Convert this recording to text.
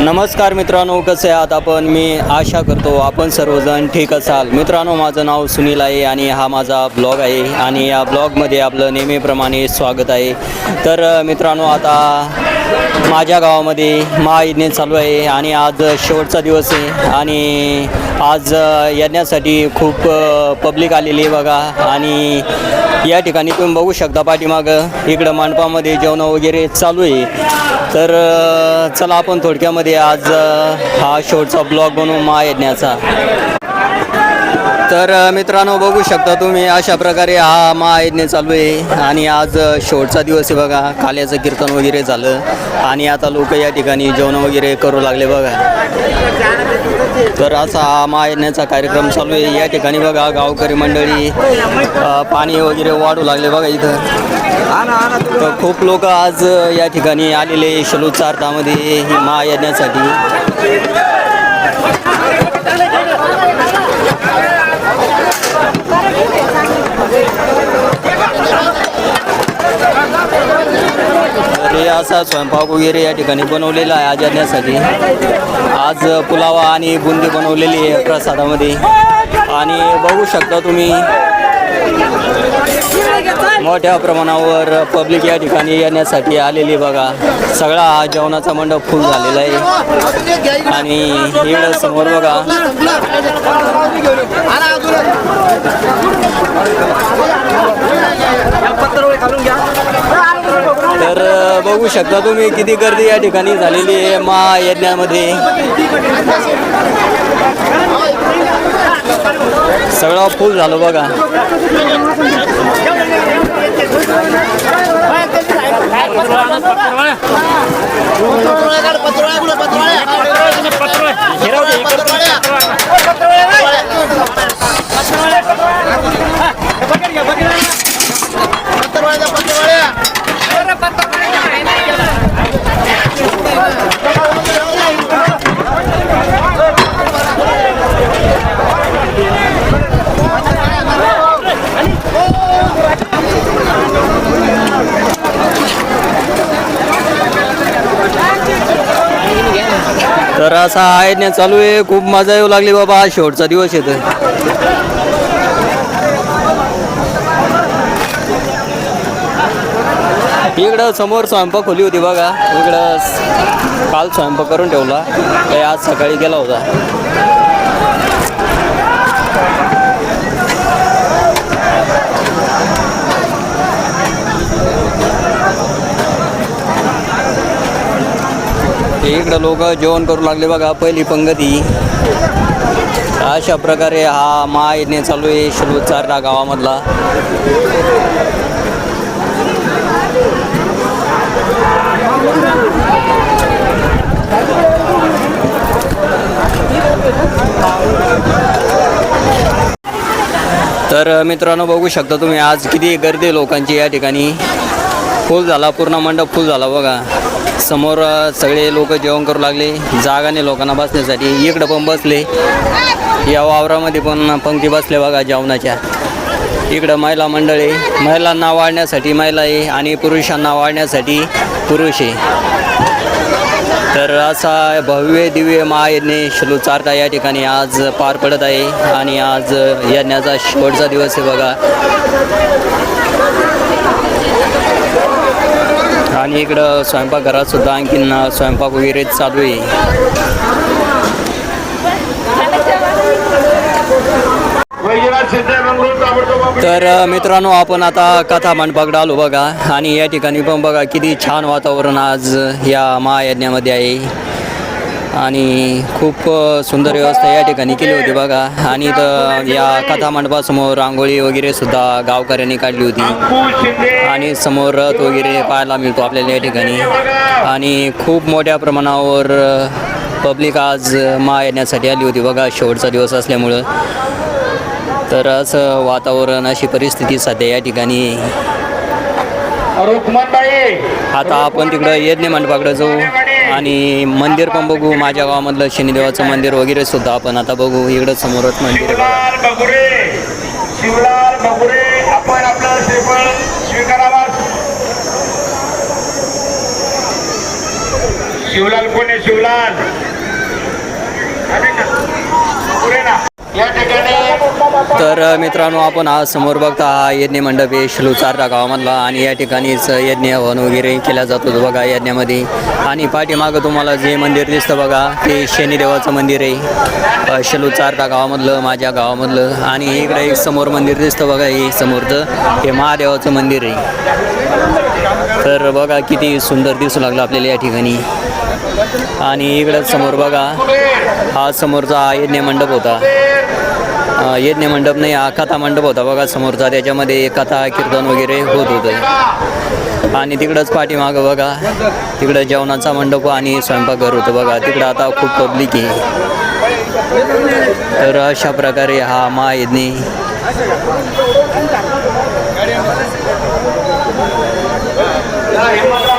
नमस्कार मित्रांनो कसे आहात आपण? मी आशा करतो आपण सर्वजण ठीक असाल. मित्रांनो माझं नाव सुनील आहे आणि हा माझा ब्लॉग आहे आणि या ब्लॉगमध्ये आपलं नेहमीप्रमाणे स्वागत आहे. तर मित्रांनो आता माझ्या गावामध्ये महायज्ञ चालू आहे आणि आज शेवटचा दिवस आहे आणि आज यज्ञासाठी येण्यासाठी खूप पब्लिक आलेली आहे बघा आणि या ठिकाणी तुम्ही बघू शकता पाठीमागं इकडं मंडपामध्ये जेवणं वगैरे चालू आहे. तर चला आपण थोडक्यामध्ये आज हा शेवटचा ब्लॉग बनवू महायज्ञाचा तर मित्रांनो बघू शकता तुम्ही अशा प्रकारे हा महायज्ञ चालू आहे. आणि आज शेवटचा दिवस आहे बघा. काल्याचं कीर्तन वगैरे झालं. आणि आता लोक या ठिकाणी जेवण वगैरे करू लागले बघा. तर असा हा महायज्ञाचा कार्यक्रम चालू आहे. या ठिकाणी बघा गावकरी मंडळी पाणी वगैरे वाढू लागले बघा इथं. तर खूप लोक आज या ठिकाणी आलेले शलू चारतामध्ये ही महायज्ञासाठी हे असा स्वयंपाक वगैरे या ठिकाणी बनवलेला आहे आज येण्यासाठी आज पुलावा आणि बुंदी बनवलेली आहे प्रसादामध्ये. आणि बघू शकता तुम्ही मोठ्या प्रमाणावर पब्लिक या ठिकाणी येण्यासाठी आलेली बघा. सगळा हा जेवणाचा मंडप फुल झालेला आहे. आणि इकडं समोर बघा. घालून घ्या. बघू शकता तुम्ही किती गर्दी या ठिकाणी झालेली आहे महायज्ञामध्ये सगळं फुल झालं बघा. तर असा यज्ञ चालू आहे. खूप मजा येऊ लागली बाबा. आज शेवटचा दिवस येतो इकडं समोर स्वयंपाक खोली होती बघा. इकडं काल स्वयंपाक करून ठेवला. ते आज सकाळी गेला होता. इकडं लोक जेवण करू लागले बघा पहिली पंगती. अशा प्रकारे हा महायज्ञ चालू आहे शिलू चारडा गावामधला. तर मित्रांनो बघू शकता तुम्ही आज किती गर्दी आहे लोकांची या ठिकाणी. फुल झाला पूर्ण मंडप फुल झाला बघा. समोर सगळे लोक जेवण करू लागले. जागा नाही लोकांना बसण्यासाठी. इकडं पण बसले. या वावरामध्ये पण पंक्ती बसले बघा जेवणाच्या. इकडं महिला मंडळ. आहे महिलांना वाढण्यासाठी महिला आहे आणि पुरुषांना वाढण्यासाठी पुरुष आहे. तर असा भव्य दिव्य महायज्ञ शलू चारता या ठिकाणी आज पार पडत आहे आणि आज यज्ञाचा शेवटचा दिवस आहे बघा. आणि इकडं स्वयंपाकघरात सुद्धा आणखीन स्वयंपाक वगैरे चालू आहे. तर मित्रांनो आपण आता कथा मंडपाकडे आलो बघा. आणि या ठिकाणी पण बघा किती छान वातावरण आज या महायज्ञामध्ये आहे. आणि खूप सुंदर व्यवस्था या ठिकाणी केली होती बघा. आणि इथं या कथा मंडपासमोर रांगोळी वगैरे सुद्धा गावकऱ्यांनी काढली होती. आणि समोर रथ वगैरे पाहायला मिळतो आपल्याला या ठिकाणी. आणि खूप मोठ्या प्रमाणावर पब्लिक आज मा येण्यासाठी आली होती बघा. शेवटचा दिवस असल्यामुळं. तर असं वातावरण अशी परिस्थिती सध्या या ठिकाणी आता आपण तिकडं यज्ञ मंडपाकडे जाऊ आणि मंदिर पण बघू. माझ्या गावामधलं शनिदेवाचं मंदिर वगैरे सुद्धा आपण आता बघू. इकडं समोरच मंदिर. शिवलाल बगुरे. शिवलाल बगुरे. आपण आपलं श्रीफळ स्वीकारावा. शिवलाल कोण आहे? शिवलाल. या ठिकाणी तर मित्रांनो आपण आज समोर बघता हा यज्ञ मंडप आहे शिलू गावामधला आणि या ठिकाणीच यज्ञ हवन वगैरे केला जातो. बघा यज्ञामध्ये. आणि पाठीमागं तुम्हाला जे मंदिर दिसतं बघा ते शनिदेवाचं मंदिर आहे. अ, गावामधलं माझ्या गावामधलं. आणि इकडे एक समोर मंदिर दिसतं बघा हे समोरचं. हे महादेवाचं मंदिर आहे. तर बघा किती सुंदर दिसू लागलं आपल्याला या ठिकाणी. आणि इकडं समोर बघा हा समोरचा यज्ञ मंडप होता. यज्ञ मंडप नाही हा कथा मंडप होता बघा समोरचा. त्याच्यामध्ये कथा कीर्तन वगैरे होत होतं. आणि तिकडंच पाठीमागं बघा तिकडं जेवणाचा मंडप आणि स्वयंपाकघर होतं बघा. तिकडं आता खूप पब्लिक आहे. तर अशा प्रकारे हा महायज्ञ. Yeah,